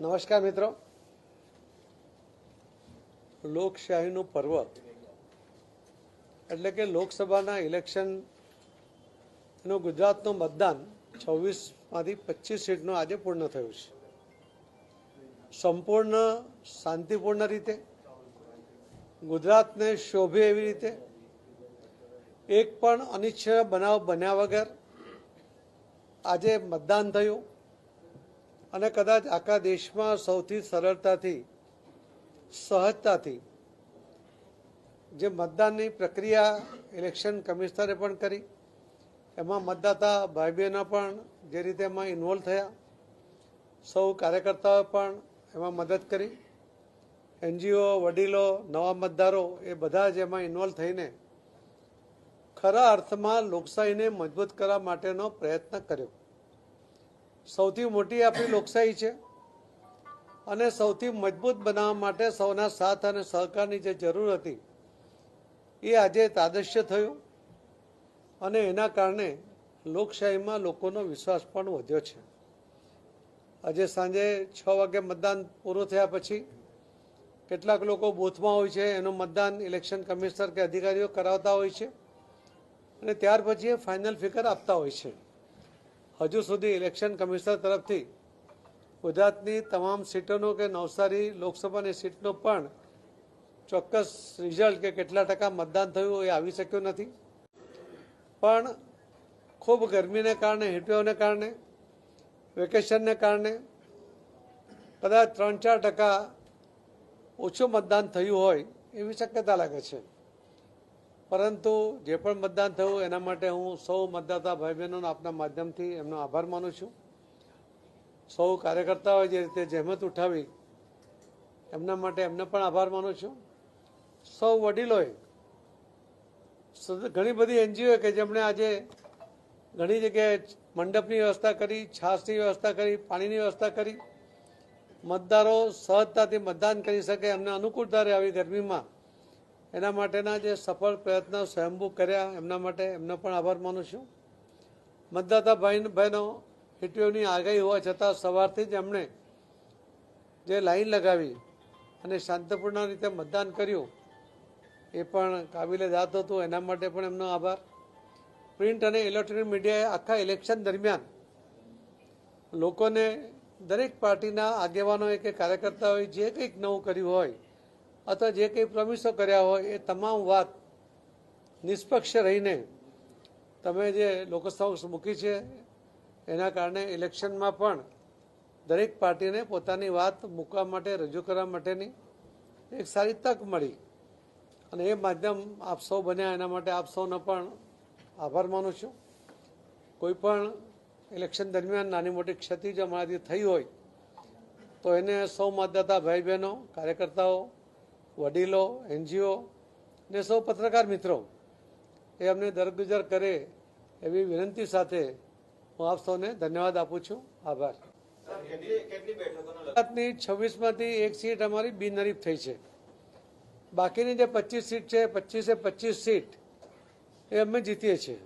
નમસ્કાર મિત્રો. લોકશાહીનું પર્વ. એટલે કે લોકસભાના ઇલેક્શનનું ગુજરાતનું મતદાન છવ્વીસમાંથી પચીસ સીટનું આજે પૂર્ણ થયું છે. સંપૂર્ણ, શાંતિપૂર્ણ રીતે ગુજરાતને શોભે એવી રીતે એક પણ અનિચ્છનીય બનાવ બન્યા વગર આજે મતદાન થયું. અને કદાચ આખા દેશમાં સૌથી સરળતાથી, સહજતાથી જે મતદાનની પ્રક્રિયા ઇલેક્શન કમિશનરે પણ કરી, એમાં મતદાતા ભાઈ બહેનો પણ જે રીતે એમાં ઇન્વોલ્વ થયા, સૌ કાર્યકર્તાઓ પણ એમાં મદદ કરી, એનજીઓ, વડીલો, નવા મતદારો એ બધા જ એમાં ઇન્વોલ્વ થઈને ખરા અર્થમાં લોકશાહીને મજબૂત કરવા માટેનો પ્રયત્ન કર્યો. સૌથી મોટી આપણી લોકશાહી છે. અને સૌથી મજબૂત બનાવવા માટે સૌના સાથ અને સહકારની જે જરૂર હતી, એ આજે તાદશ્ય થયું. અને એના કારણે લોકશાહીમાં લોકોનો વિશ્વાસ પણ વધ્યો છે. આજે સાંજે છ વાગે મતદાન પૂરું થયા પછી કેટલાક લોકો બૂથમાં હોય છે, એનું મતદાન ઇલેક્શન કમિશનર કે અધિકારીઓ કરાવતા હોય છે. અને ત્યાર પછી એ ફાઇનલ ફિગર આપતા હોય છે. હજુ સુધી ઇલેક્શન કમિશનર તરફથી ગુજરાતની તમામ સીટોનો કે નવસારી લોકસભાની સીટનો પણ ચોક્કસ રિઝલ્ટ કે કેટલા ટકા મતદાન થયું એ આવી શક્યું નથી. પણ ખૂબ ગરમીને કારણે, હીટવેવને કારણે, વેકેશનને કારણે કદાચ ત્રણ ચાર ટકા ઓછું મતદાન થયું હોય એવી શક્યતા લાગે છે. પરંતુ જે પણ મતદાન થયું એના માટે હું સૌ મતદાતા ભાઈ બહેનોનો આપના માધ્યમથી એમનો આભાર માનું છું. સૌ કાર્યકર્તાઓએ જે રીતે જહેમત ઉઠાવી, એમના માટે એમને પણ આભાર માનું છું. સૌ વડીલોએ ઘણી બધી એનજીઓ કે જેમણે આજે ઘણી જગ્યાએ મંડપની વ્યવસ્થા કરી છાસની વ્યવસ્થા કરી, પાણીની વ્યવસ્થા કરી. મતદારો સહજતાથી મતદાન કરી શકે એમને અનુકૂળતા રહે આવી ગરમીમાં એના માટેના જે સફળ પ્રયત્નો સ્વયંભૂ કર્યા, એમના માટે એમનો પણ આભાર માનું છું. મતદાતા ભાઈ, બહેનો, હિટીઓની આગાહી હોવા છતાં સવારથી જ એમણે જે લાઈન લગાવી અને શાંતિપૂર્ણ રીતે મતદાન કર્યું, એ પણ કાબિલે દાદ હતું. એના માટે પણ એમનો આભાર. પ્રિન્ટ અને ઇલેક્ટ્રોનિક મીડિયાએ આખા ઇલેક્શન દરમિયાન લોકોને દરેક પાર્ટીના આગેવાનોએ કે કાર્યકર્તાઓએ જે કંઈક નવું કર્યું હોય અથવા જે કંઈ પ્રોમિસો કર્યા હોય એ તમામ વાત નિષ્પક્ષ રહીને તમે જે લોકસભા મૂકી છે, એના કારણે ઇલેક્શનમાં પણ દરેક પાર્ટીને પોતાની વાત મૂકવા માટે, રજૂ કરવા માટેની એક સારી તક મળી. અને એ માધ્યમ આપ સૌ બન્યા, એના માટે આપ સૌનો પણ આભાર માનું છું. કોઈ પણ ઇલેક્શન દરમિયાન નાની મોટી ક્ષતિ જો અમારાથી થઈ હોય, તો એને સૌ મતદાતા ભાઈ બહેનો કાર્યકર્તાઓ વડીલો, એનજીઓ ને સૌ પત્રકાર મિત્રો, એ અમને દરગુજર કરે એવી વિનંતી સાથે હું આપ સૌને ધન્યવાદ આપું છું. આભાર. ગુજરાતની છવ્વીસમાંથી એક સીટ અમારી બિનહરીફ થઈ છે. બાકીની જે પચીસ સીટ છે, પચીસે પચીસ સીટ એ અમે જીતીએ છીએ.